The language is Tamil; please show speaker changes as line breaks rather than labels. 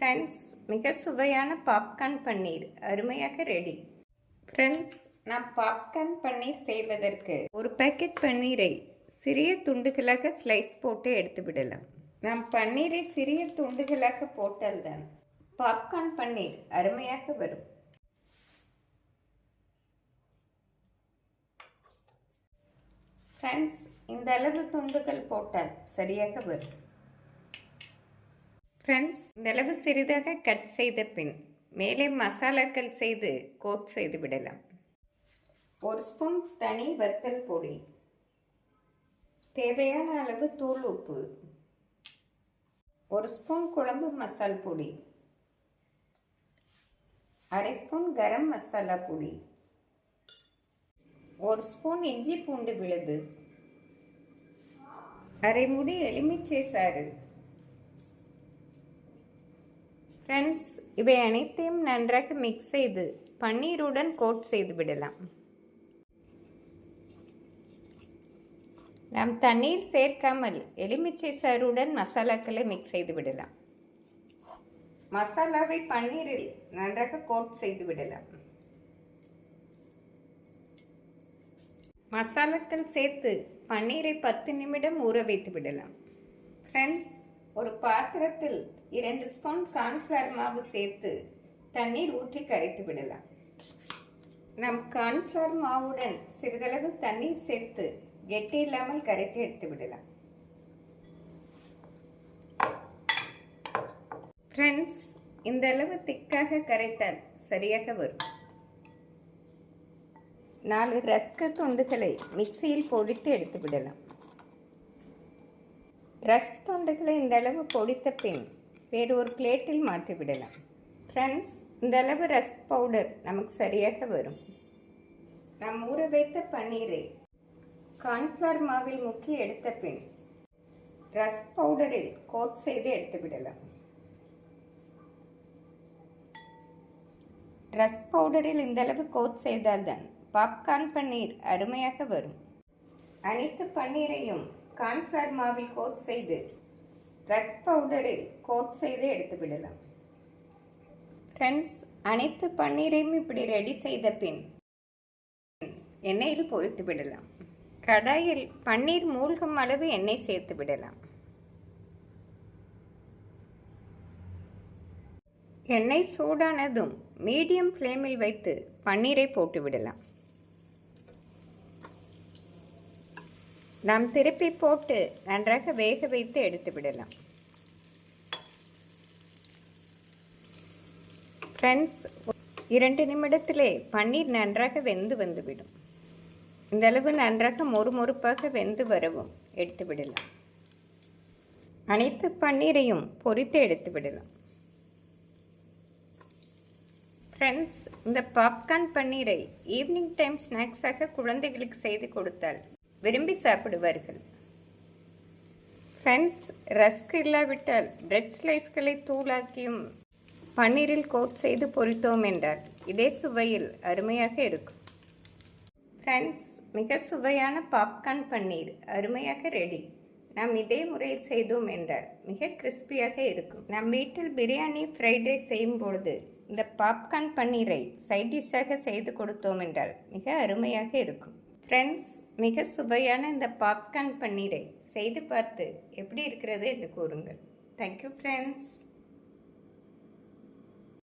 ஃப்ரெண்ட்ஸ் மிக சுவையான பாப்கார்ன் பன்னீர். அருமையாக ரெடி ஃப்ரெண்ட்ஸ் நான் பாப்கார்ன் பன்னீர் செய்வதற்கு ஒரு பேக்கெட் பன்னீரை சிறிய துண்டுகளாக ஸ்லைஸ் போட்டு எடுத்து விடலாம். நாம் பன்னீரை சிறிய துண்டுகளாக போட்டால்தான் பாப்கார்ன் பன்னீர் அருமையாக வரும். ஃப்ரெண்ட்ஸ் இந்த அளவு துண்டுகள் போட்டால் சரியாக வரும். ஃப்ரெண்ட்ஸ் இந்த சிறிதாக கட் செய்த பின் மேலே மசாலாக்கள் செய்து கோட் செய்து விடலாம். ஒரு ஸ்பூன் தனி வத்தல் பொடி தேவையான அளவு தூள் உப்பு ஒரு ஸ்பூன் குழம்பு மசால் பொடி அரை ஸ்பூன் கரம் மசாலா பொடி ஒரு ஸ்பூன் இஞ்சி பூண்டு விழுது அரை முடி எலுமிச்சை சாறு ஃப்ரெண்ட்ஸ் இவை அனைத்தையும் நன்றாக மிக்ஸ் செய்து பன்னீருடன் கோட் செய்து விடலாம். நாம் தண்ணீர் சேர்க்காமல் எலுமிச்சை சாறுடன் மசாலாக்களை மிக்ஸ் செய்து விடலாம். மசாலாவை பன்னீரில் நன்றாக கோட் செய்து விடலாம். மசாலாக்கள் சேர்த்து பன்னீரை பத்து நிமிடம் ஊற வைத்து விடலாம். ஃப்ரெண்ட்ஸ் ஒரு பாத்திரத்தில் இரண்டு ஸ்பூன் கார்ன்ஃப்ளவர் மாவு சேர்த்து தண்ணீர் ஊற்றி கரைத்து விடலாம். நம் கார்ன்ஃப்ளவர் மாவுடன் சிறிதளவு தண்ணீர் சேர்த்து கெட்டி இல்லாமல் கரைத்து எடுத்து விடலாம். ஃப்ரெண்ட்ஸ் இந்த அளவு திக்காக கரைத்தால் சரியாக வரும். நாலு ரஸ்க துண்டுகளை மிக்சியில் பொடித்து எடுத்து விடலாம். ரஸ்க் துண்டுகளை இந்த அளவு பொடித்த பின் வேறு ஒரு பிளேட்டில் மாற்றிவிடலாம். ஃப்ரெண்ட்ஸ் இந்த அளவு ரஸ்க் பவுடர் நமக்கு சரியாக வரும். நாம் ஊற வைத்த பன்னீரை கார்ன்ஃப்ளவர் மாவில் முக்கி எடுத்த பின் ரஸ்க் பவுடரில் கோட் செய்து எடுத்துவிடலாம். ரஸ்க் பவுடரில் இந்தளவு கோட் செய்தால்தான் பாப்கார்ன் பன்னீர் அருமையாக வரும். அனைத்து பன்னீரையும் கார்ன்ஃப்ளவர் மாவில் கோட் செய்து ரஸ்க் பவுடரில் கோட் செய்து எடுத்து விடலாம். ஃப்ரெண்ட்ஸ் அனைத்து பன்னீரையும் இப்படி ரெடி செய்த பின் எண்ணெயில் பொரித்து விடலாம். கடாயில் பன்னீர் மூழ்கும் அளவு எண்ணெய் சேர்த்து விடலாம். எண்ணெய் சூடானதும் மீடியம் ஃப்ளேமில் வைத்து பன்னீரை போட்டு விடலாம். நாம் திருப்பி போட்டு நன்றாக வேக வைத்து எடுத்து விடலாம். ஃப்ரெண்ட்ஸ் இரண்டு நிமிடத்திலே பன்னீர் நன்றாக வெந்து வந்துவிடும். இந்த அளவு நன்றாக மொறுமொறுப்பாக வெந்து வரவும் எடுத்து விடலாம். அனைத்து பன்னீரையும் பொரித்து எடுத்து விடலாம். ஃப்ரெண்ட்ஸ் இந்த பாப்கார்ன் பன்னீரை ஈவினிங் டைம் ஸ்நாக்ஸாக குழந்தைகளுக்கு செய்து கொடுத்தால் விரும்பி சாப்பிடுவார்கள். ஃப்ரெண்ட்ஸ் ரஸ்க் இல்லாவிட்டால் பிரெட் ஸ்லைஸ்களை தூளாக்கியும் பன்னீரில் கோட் செய்து பொரித்தோம் என்றால் இதே சுவையில் அருமையாக இருக்கும். ஃப்ரெண்ட்ஸ் மிக சுவையான பாப்கார்ன் பன்னீர் அருமையாக ரெடி நாம் இதே முறையில் செய்தோம் என்றால் மிக கிறிஸ்பியாக இருக்கும். நம் வீட்டில் பிரியாணி ஃப்ரைட் ரைஸ் செய்யும் பொழுது இந்த பாப்கார்ன் பன்னீரை சைட் டிஷ்ஷாக செய்து கொடுத்தோம் என்றால் மிக அருமையாக இருக்கும். ஃப்ரெண்ட்ஸ் மிக சுவையான இந்த பாப்கார்ன் பன்னீரை செய்து பார்த்து எப்படி இருக்கிறது என்று கூறுங்கள். Thank you friends